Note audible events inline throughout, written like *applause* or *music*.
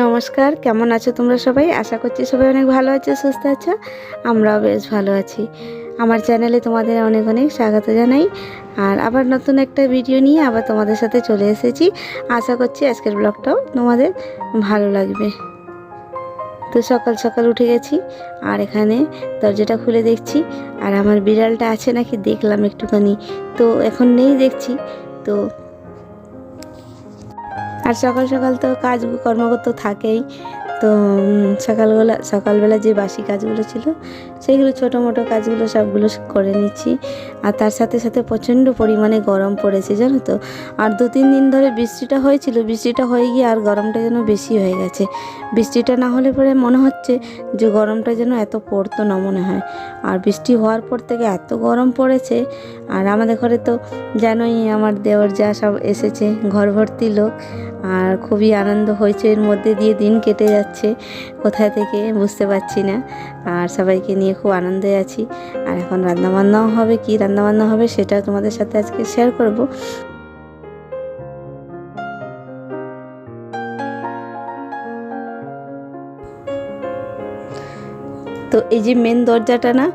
নমস্কার, কেমন আছো তোমরা সবাই? আশা করছি সবাই অনেক ভালো আছো, সুস্থ আছো, আমরাও বেশ ভালো আছি। আমার চ্যানেলে তোমাদের অনেক অনেক স্বাগত জানাই। আর আবার নতুন একটা ভিডিও নিয়ে আবার তোমাদের সাথে চলে এসেছি। আশা করছি আজকের ব্লগটাও তোমাদের ভালো লাগবে। তো সকাল সকাল উঠে গেছি, আর এখানে দরজাটা খুলে দেখছি। আর আমার বিড়ালটা আছে নাকি দেখলাম একটুখানি। তো এখন নেই দেখছি। তো আর সকাল সকাল তো কাজ কর্মগত থাকেই। তো সকালবেলা সকালবেলা যে বাসি কাজগুলো ছিল, সেইগুলো ছোটো মোটো কাজগুলো সবগুলো করে নিচ্ছি। আর তার সাথে সাথে প্রচণ্ড পরিমাণে গরম পড়েছে, জানো তো। আর দু তিন দিন ধরে বৃষ্টিটা হয়েছিল, বৃষ্টিটা হয়ে গিয়ে আর গরমটা যেন বেশি হয়ে গেছে। বৃষ্টিটা না হলে পরে মনে হচ্ছে যে গরমটা যেন এত পড়তো না মনে হয়। আর বৃষ্টি হওয়ার পর থেকে এত গরম পড়েছে, আর আমাদের ঘরে তো জানোই আমার দেওয়ার যা সব এসেছে ঘর ভর্তি লোক। আর খুবই আনন্দ হয়েছে, এর মধ্যে দিয়ে দিন কেটে যাচ্ছে। কোথায় থেকে বুঝতে পারছি না। আর সবাইকে নিয়ে খুব আনন্দে আছি। আর এখন রান্নাবান্নাও হবে, কি রান্নাবান্না হবে সেটা তোমাদের সাথে আজকে শেয়ার করব। তো এই যে মেন দরজাটা না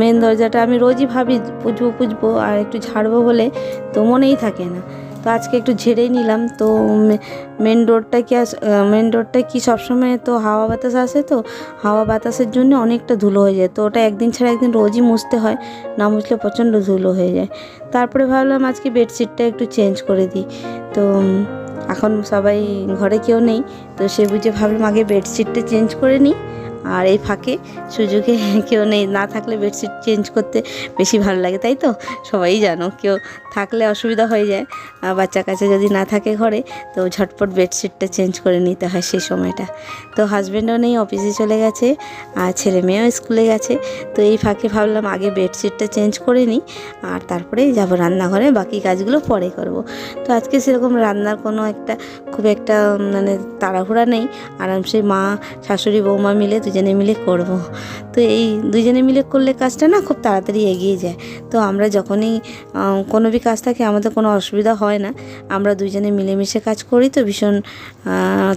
মেন দরজাটা আমি রোজই ভাবি পুজবো পুজবো আর একটু ঝাড়বো বলে, তো মনেই থাকে না। তো আজকে একটু ঝেড়েই নিলাম। তো মেন ডোরটা কি মেন ডোরটা কি সবসময় তো হাওয়া বাতাস আসে তো, হাওয়া বাতাসের জন্য অনেকটা ধুলো হয়ে যায়। তো ওটা একদিন ছাড়া একদিন রোজই মুছতে হয়, না মুছলে প্রচণ্ড ধুলো হয়ে যায়। তারপরে ভাবলাম আজকে বেডশিটটা একটু চেঞ্জ করে দিই। তো এখন সবাই ঘরে কেউ নেই, তো সে বুঝে ভাবলাম আগে বেডশিটটা চেঞ্জ করে নিই। আর এই ফাঁকে সুযোগে *laughs* কেউ নেই, না থাকলে বেডশিট চেঞ্জ করতে বেশি ভালো লাগে, তাই তো? সবাই জানো, কেউ থাকলে অসুবিধা হয়ে যায়। আর বাচ্চা কাছে যদি না থাকে ঘরে, তো ঝটপট বেডশিটটা চেঞ্জ করে নিতে হয় সেই সময়টা। তো হাজব্যান্ডও নেই, অফিসে চলে গেছে, আর ছেলে মেয়েও স্কুলে গেছে। তো এই ফাঁকে ভাবলাম আগে বেডশিটটা চেঞ্জ করে নিই, আর তারপরে যাব রান্নাঘরে, বাকি কাজগুলো পরে করব। তো আজকে সেরকম রান্নার কোনো একটা খুব একটা মানে তাড়াহুড়া নেই। আরামসে মা, শাশুড়ি, বৌমা মিলে দুজনে মিলে করব। তো এই দুজনে মিলে করলে কাজটা না খুব তাড়াতাড়ি এগিয়ে যায়। তো আমরা যখনই কোনো বি কাজ থাকে আমাদের কোনো অসুবিধা হয় না। আমরা দুজনে মিলেমিশে কাজ করি তো ভীষণ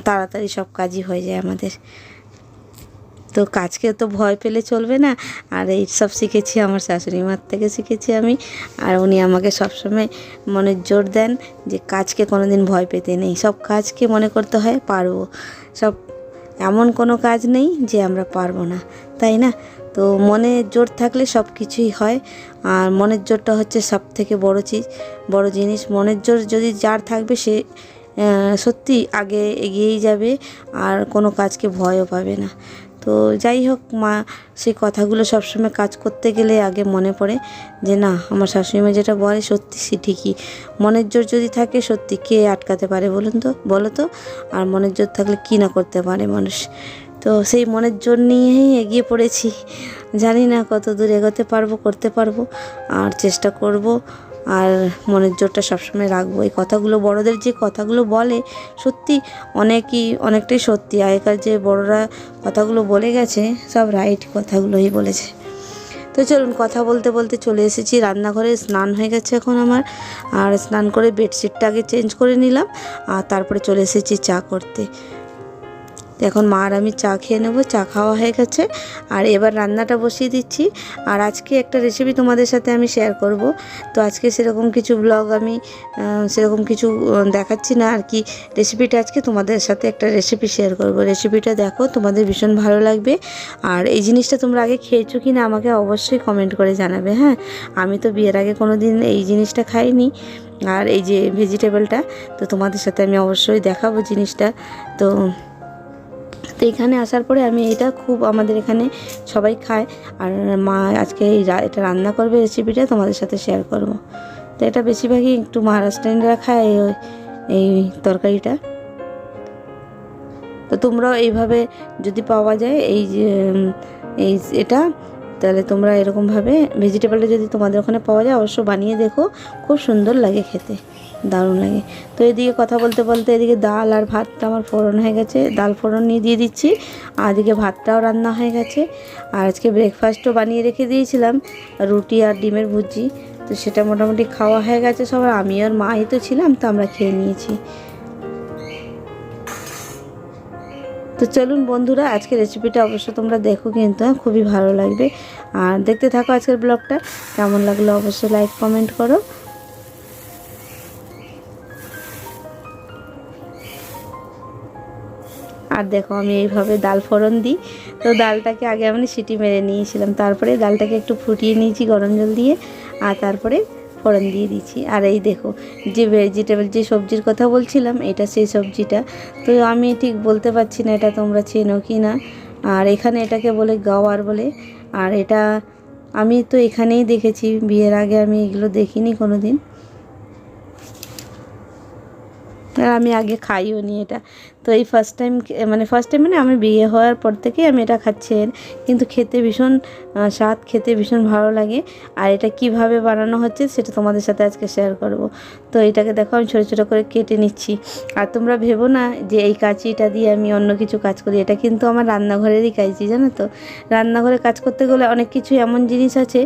তাড়াতাড়ি সব কাজই হয়ে যায় আমাদের। তো কাজকে তো ভয় পেলে চলবে না। আর এই সব শিখেছি আমার শাশুড়ি মার থেকে শিখেছি আমি। আর উনি আমাকে সবসময় মনে জোর দেন যে কাজকে কোনো দিন ভয় পেতে নেই। সব কাজকে মনে করতে হয়, পারব। সব এমন কোনো কাজ নেই যে আমরা পারব না, তাই না? তো মনে জোর থাকলে সব কিছুই হয়। আর মনের জোরটা হচ্ছে সব থেকে বড় চিজ বড়ো জিনিস। মনের জোর যদি যার থাকবে সে সত্যি আগে এগিয়েই যাবে আর কোনো কাজকে ভয়ও পাবে না। তো যাই হোক, মা সেই কথাগুলো সবসময় কাজ করতে গেলে আগে মনে পড়ে যে, না, আমার শাশুড়িমা যেটা বলে সত্যি সে ঠিকই। মনের জোর যদি থাকে, সত্যি কে আটকাতে পারে বলুন তো? বলো তো? আর মনের জোর থাকলে কী না করতে পারে মানুষ? তো সেই মনের জোর নিয়েই এগিয়ে পড়েছি। জানি না কত দূর এগোতে পারব, করতে পারব, আর চেষ্টা করব। আর মনের জোরটা সবসময় রাখব। এই কথাগুলো, বড়দের যে কথাগুলো বলে, সত্যি অনেকই, অনেকটাই সত্যি। আগেকার যে বড়রা কথাগুলো বলে গেছে, সব রাইট কথাগুলোই বলেছে। তো চলুন, কথা বলতে বলতে চলে এসেছি। রান্নাঘরে স্নান হয়ে গেছে এখন আমার। আর স্নান করে বেডশিটটা আগে চেঞ্জ করে নিলাম। আর তারপরে চলে এসেছি চা করতে। তো এখন মা আর আমি চা খেয়ে নেব, চা খাওয়া হয়ে গেছে। আর এবার রান্নাটা বসিয়ে দিচ্ছি। আর আজকে একটা রেসিপি তোমাদের সাথে আমি শেয়ার করব। তো আজকে সেরকম কিছু ব্লগ আমি সেরকম কিছু দেখাচ্ছি না। আর কি রেসিপিটা আজকে তোমাদের সাথে একটা রেসিপি শেয়ার করব। রেসিপিটা দেখো, তোমাদের ভীষণ ভালো লাগবে। আর এই জিনিসটা তোমরা আগে খেয়েছো কি না আমাকে অবশ্যই কমেন্ট করে জানাবে হ্যাঁ? আমি তো বিয়ের আগে কোনো দিন এই জিনিসটা খাইনি। আর এই যে ভেজিটেবলটা তো তোমাদের সাথে আমি অবশ্যই দেখাবো জিনিসটা। তো তো এখানে আসার পরে আমি এটা খুব আমাদের এখানে সবাই খায়। আর মা আজকে এই এটা রান্না করবে রেসিপিটা তোমাদের সাথে শেয়ার করব। তো এটা বেশিরভাগই একটু মহারাষ্ট্রিয়ানরা খায় এই এই তরকারিটা। তো তোমরাও এইভাবে যদি পাওয়া যায় এই যে, এই এটা, তাহলে তোমরা এরকমভাবে ভেজিটেবলটা যদি তোমাদের ওখানে পাওয়া যায়, অবশ্য বানিয়ে দেখো, খুব সুন্দর লাগে খেতে। দারুণ লাগে। তো এদিকে কথা বলতে বলতে এদিকে ডাল আর ভাতটা আমার ফোড়ন হয়ে গেছে। ডাল ফোড়ন নিয়ে দিয়ে দিচ্ছি। আর এদিকে ভাতটাও রান্না হয়ে গেছে। আর আজকে ব্রেকফাস্টও বানিয়ে রেখে দিয়েছিলাম রুটি আর ডিমের ভুজি। তো সেটা মোটামুটি খাওয়া হয়ে গেছে সবার। আমি আর মাই তো ছিলাম তো আমরা খেয়ে নিয়েছি। তো চলুন বন্ধুরা আজকে রেসিপিটা অবশ্য তোমরা দেখো কিন্তু হ্যাঁ, খুবই ভালো লাগবে। আর দেখতে থাকো আজকের ব্লগটা কেমন লাগল অবশ্যই লাইক কমেন্ট করো। আর দেখো আমি এইভাবে ডাল ফোড়ন দিই। তো ডালটাকে আগে আমি সিটি মেরে নিয়েছিলাম, তারপরে ডালটাকে একটু ফুটিয়ে নিয়েছি গরম জল দিয়ে, আর তারপরে ফোড়ন দিয়ে দিচ্ছি। আর এই দেখো, যে ভেজিটেবল যে সবজির কথা বলছিলাম, এটা সেই সবজিটা। তো আমি ঠিক বলতে পারছি না এটা তোমরা চেনো কি না। আর এখানে এটাকে বলে গাওয়ার বলে। আর এটা আমি তো এখানেই দেখেছি, বিয়ের আগে আমি এগুলো দেখিনি কোনো দিন আর আমি আগে খাইও নি এটা। তো এই ফার্স্ট টাইম মানে ফার্স্ট টাইম মানে আমি বিয়ে হওয়ার পর থেকেই আমি এটা খাচ্ছি। কিন্তু খেতে ভীষণ স্বাদ খেতে ভীষণ ভালো লাগে। আর এটা কীভাবে বানানো হচ্ছে সেটা তোমাদের সাথে আজকে শেয়ার করব। তো এটাকে দেখো, আমি ছোটো ছোটো করে কেটে নিচ্ছি। আর তোমরা ভেবো না যে এই কাঁচিটা দিয়ে আমি অন্য কিছু কাজ করি। এটা কিন্তু আমার রান্নাঘরেরই কাঁচি, জানো তো? রান্নাঘরে কাজ করতে গেলে অনেক কিছু এমন জিনিস আছে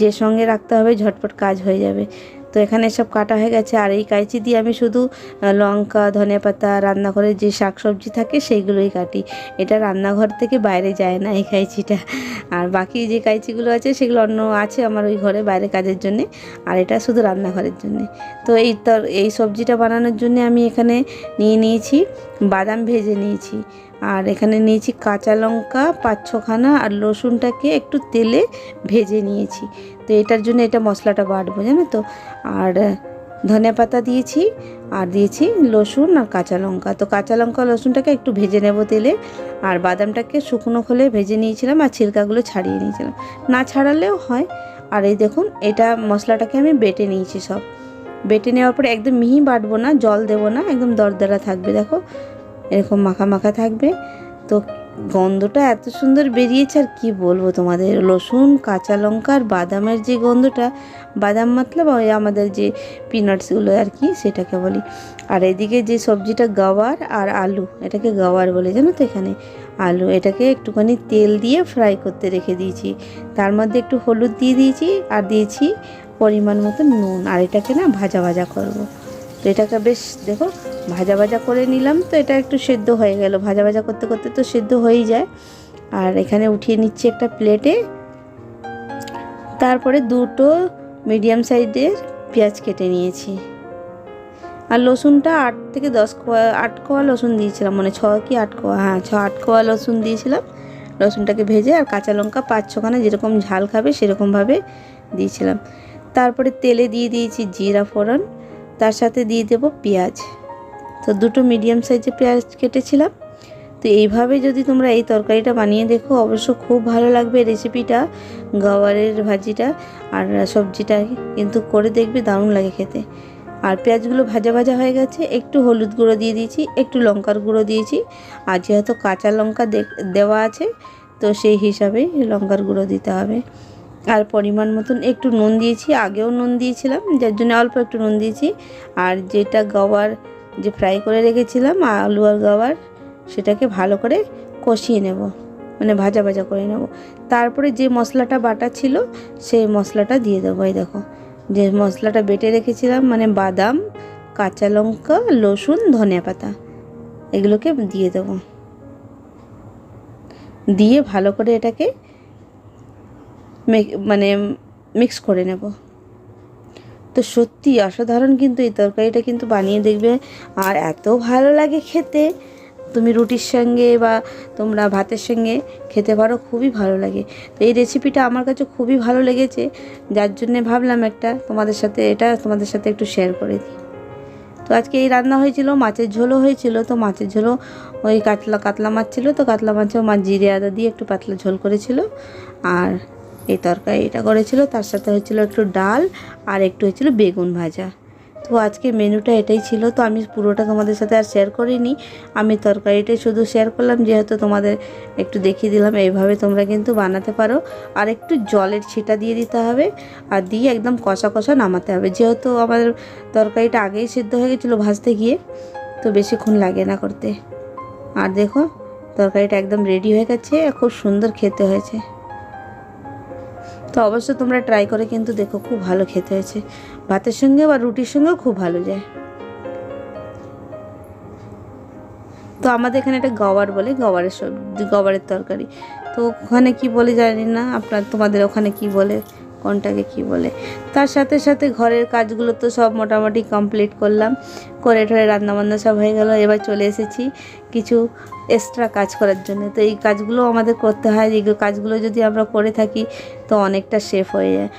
যে সঙ্গে রাখতে হবে ঝটপট কাজ হয়ে যাবে। তো এখানে সব কাটা হয়ে গেছে। আর এই কাঁচি দিয়ে আমি শুধু লঙ্কা, ধনে পাতা, রান্নাঘরে যে শাক সবজি থাকে সেইগুলোই কাটি। এটা রান্নাঘর থেকে বাইরে যায় না এই কাঁচিটা আর বাকি যে কাঁচিগুলো আছে সেগুলো অন্য আছে আমার ওই ঘরে বাইরে কাজের জন্যে। আর এটা শুধু রান্নাঘরের জন্যে। তো এই তর, এই সবজিটা বানানোর জন্য আমি এখানে নিয়ে নিয়েছি, বাদাম ভেজে নিয়েছি। আর এখানে নিয়েছি কাঁচা লঙ্কা, পাঁচ ছখানা আর রসুনটাকে একটু তেলে ভেজে নিয়েছি। তো এটার জন্য এটা মশলাটা বাটবো, জানো তো? আর ধনে পাতা দিয়েছি আর দিয়েছি রসুন আর কাঁচা লঙ্কা। তো কাঁচা লঙ্কা, রসুনটাকে একটু ভেজে নেব তেলে। আর বাদামটাকে শুকনো খোলে ভেজে নিয়েছিলাম আর ছিলকাগুলো ছাড়িয়ে নিয়েছিলাম। না ছাড়ালেও হয়। আর এই দেখুন, এটা মশলাটাকে আমি বেটে নিয়েছি সব। বেটে নেওয়ার পরে একদম মিহি বাটবো না, জল দেবো না, একদম দরদরা থাকবে, দেখো? এরকম মাখা মাখা থাকবে। তো গন্ধটা এত সুন্দর বেরিয়েছে আর কি বলব তোমাদের? রসুন, কাঁচা লঙ্কা আর বাদামের যে গন্ধটা, বাদাম মতলব ওই আমাদের যে পিনাটসগুলো আর কি, সেটাকে বলি। আর এদিকে যে সবজিটা গাওয়ার আর আলু, এটাকে গাওয়ার বলে জানো তো এখানে? আলু, এটাকে একটুখানি তেল দিয়ে ফ্রাই করতে রেখে দিয়েছি। তার মধ্যে একটু হলুদ দিয়ে দিয়েছি আর দিয়েছি পরিমাণ মতো নুন। আর এটাকে না ভাজা ভাজা করব। তো এটাকে বেশ, দেখো, ভাজা ভাজা করে নিলাম তো এটা একটু সেদ্ধ হয়ে গেল। ভাজা ভাজা করতে করতে তো সেদ্ধ হয়েই যায়। আর এখানে উঠিয়ে নিচ্ছি একটা প্লেটে। তারপরে দুটো মিডিয়াম সাইজের পেঁয়াজ কেটে নিয়েছি। আর রসুনটা আট থেকে দশ কোয়া, আট কোয়া রসুন দিয়েছিলাম মানে ছ কি আট কোয়া? হ্যাঁ ছ, আট কোয়া রসুন দিয়েছিলাম। রসুনটাকে ভেজে আর কাঁচা লঙ্কা পাঁচ ছখানা যেরকম ঝাল খাবে সেরকমভাবে দিয়েছিলাম। তারপরে তেলে দিয়ে দিয়েছি জিরা ফোড়ন। তার সাথে দিয়ে দেবো পেঁয়াজ। তো দুটো মিডিয়াম সাইজের পেঁয়াজ কেটেছিলাম। তো এইভাবে যদি তোমরা এই তরকারিটা বানিয়ে দেখো, অবশ্য খুব ভালো লাগবে রেসিপিটা গাওয়ারের ভাজিটা আর সবজিটা কিন্তু করে দেখবে, দারুণ লাগে খেতে। আর পেঁয়াজগুলো ভাজা ভাজা হয়ে গেছে, একটু হলুদ গুঁড়ো দিয়ে দিয়েছি, একটু লঙ্কার গুঁড়ো দিয়েছি। আর যেহেতু কাঁচা লঙ্কা দেওয়া আছে, তো সেই হিসাবেই লঙ্কার গুঁড়ো দিতে হবে। আর পরিমাণ মতন একটু নুন দিয়েছি, আগেও নুন দিয়েছিলাম, যার জন্য অল্প একটু নুন দিয়েছি। আর যেটা গাওয়ার যে ফ্রাই করে রেখেছিলাম, আলু আর গাওয়ার সেটাকে ভালো করে কষিয়ে নেব মানে ভাজা ভাজা করে নেব। তারপরে যে মশলাটা বাটা ছিল, সেই মশলাটা দিয়ে দেবো, এই দেখো। যে মশলাটা বেটে রেখেছিলাম মানে বাদাম, কাঁচা লঙ্কা, রসুন, ধনিয়া পাতা, এগুলোকে দিয়ে দেবো। দিয়ে ভালো করে এটাকে মানে মিক্স করে নেব। তো সত্যি অসাধারণ কিন্তু এই তরকারিটা কিন্তু বানিয়ে দেখবে। আর এত ভালো লাগে খেতে। তুমি রুটির সঙ্গে বা তোমরা ভাতের সঙ্গে খেতে পারো, খুবই ভালো লাগে। তো এই রেসিপিটা আমার কাছে খুবই ভালো লেগেছে। যার জন্যে ভাবলাম একটা তোমাদের সাথে, এটা তোমাদের সাথে একটু শেয়ার করে দিই। তো আজকে এই রান্না হয়েছিল, মাছের ঝোলও হয়েছিল। তো মাছের ঝোলও ওই কাতলা কাতলা মাছ ছিল। তো কাতলা মাছেও মাছ জিরে আদা দিয়ে একটু পাতলা ঝোল করেছিল। আর এই তরকারি এটা করেছিল, তার সাথে হচ্ছিল একটু ডাল আর একটু হচ্ছিল বেগুন ভাজা। তো আজকে মেনুটা এটাই ছিল, তো আমি পুরোটা তোমাদের সাথে আর শেয়ার করিনি। আমি তরকারিটাই শুধু শেয়ার করলাম, যেহেতু তোমাদের একটু দেখিয়ে দিলাম, এইভাবে তোমরা কিন্তু বানাতে পারো। আর একটু জলের ছিটা দিয়ে দিতে হবে আর দিয়ে একদম কষা কষা নামাতে হবে। যেহেতু আমাদের তরকারিটা আগেই সিদ্ধ হয়ে গেছিল ভাজতে গিয়ে, তো বেশিক্ষণ লাগে না করতে। আর দেখো, তরকারিটা একদম রেডি হয়ে গেছে, খুব সুন্দর খেতে হয়েছে। তো অবশ্যই তোমরা ট্রাই করে কিন্তু দেখো খুব ভালো খেতে হয়েছে। ভাতের সঙ্গে বা রুটির সঙ্গেও খুব ভালো যায়। তো আমাদের এখানে একটা গওয়ার বলে গওয়ারের সবজি গওয়ারের তরকারি। তো ওখানে কি বলে জানি না, আপনার তোমাদের ওখানে কি বলে? কোনটাকে কি বলে? তার সাথে সাথে ঘরের কাজগুলো তো সব মোটামুটি কমপ্লিট করলাম। করে ঠরে রান্নাবান্না সব হয়ে গেল। এবার চলে এসেছি কিছু এক্সট্রা কাজ করার জন্য। তো এই কাজগুলো আমাদের করতে হয়। এই কাজগুলো যদি আমরা করে থাকি, তো অনেকটা সেফ হয়ে যায়।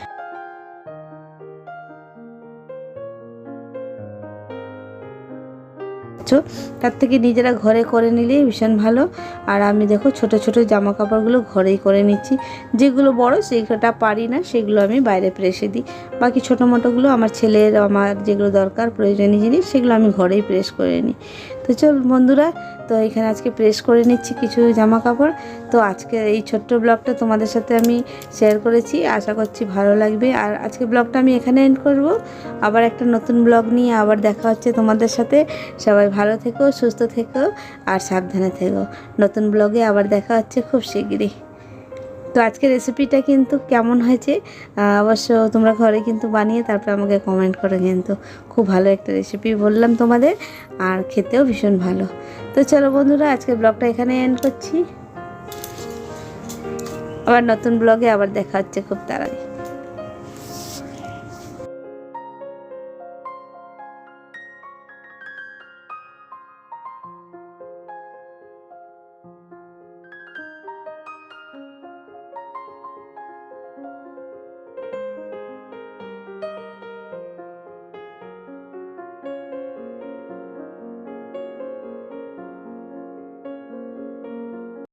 পাচ্ছ তার থেকে নিজেরা ঘরে করে নিলেই ভীষণ ভালো। আর আমি দেখো ছোট ছোট জামা কাপড়গুলো ঘরেই করে নিচ্ছি। যেগুলো বড় সেইটা পারি না, সেগুলো আমি বাইরে প্রেসে দিই। বাকি ছোটো মোটোগুলো আমার ছেলের, আমার যেগুলো দরকার প্রয়োজনীয় জিনিস, সেগুলো আমি ঘরেই প্রেস করে নিই। তো চল বন্ধুরা, তো এখানে আজকে প্রেস করে নিচ্ছি কিছু জামা কাপড় তো আজকে এই ছোট্ট ব্লগটা তোমাদের সাথে আমি শেয়ার করেছি, আশা করছি ভালো লাগবে। আর আজকে ব্লগটা আমি এখানে এন্ড করব। আবার একটা নতুন ব্লগ নিয়ে আবার দেখা হচ্ছে তোমাদের সাথে। সবাই ভালো থেকো, সুস্থ থেকো, আর সাবধানে থেকো। নতুন ব্লগে আবার দেখা হচ্ছে খুব শিগগিরই। তো আজকে রেসিপিটা কিন্তু কেমন হয়েছে অবশ্য তোমরা ঘরে কিন্তু বানিয়ে তারপরে আমাকে কমেন্ট করে কিন্তু খুব ভালো একটা রেসিপি বললাম তোমাদের আর খেতেও ভীষণ ভালো। তো চলো বন্ধুরা, আজকের ব্লগটা এখানে এন্ড করছি। আবার নতুন ব্লগে আবার দেখা হচ্ছে খুব তাড়াতাড়ি।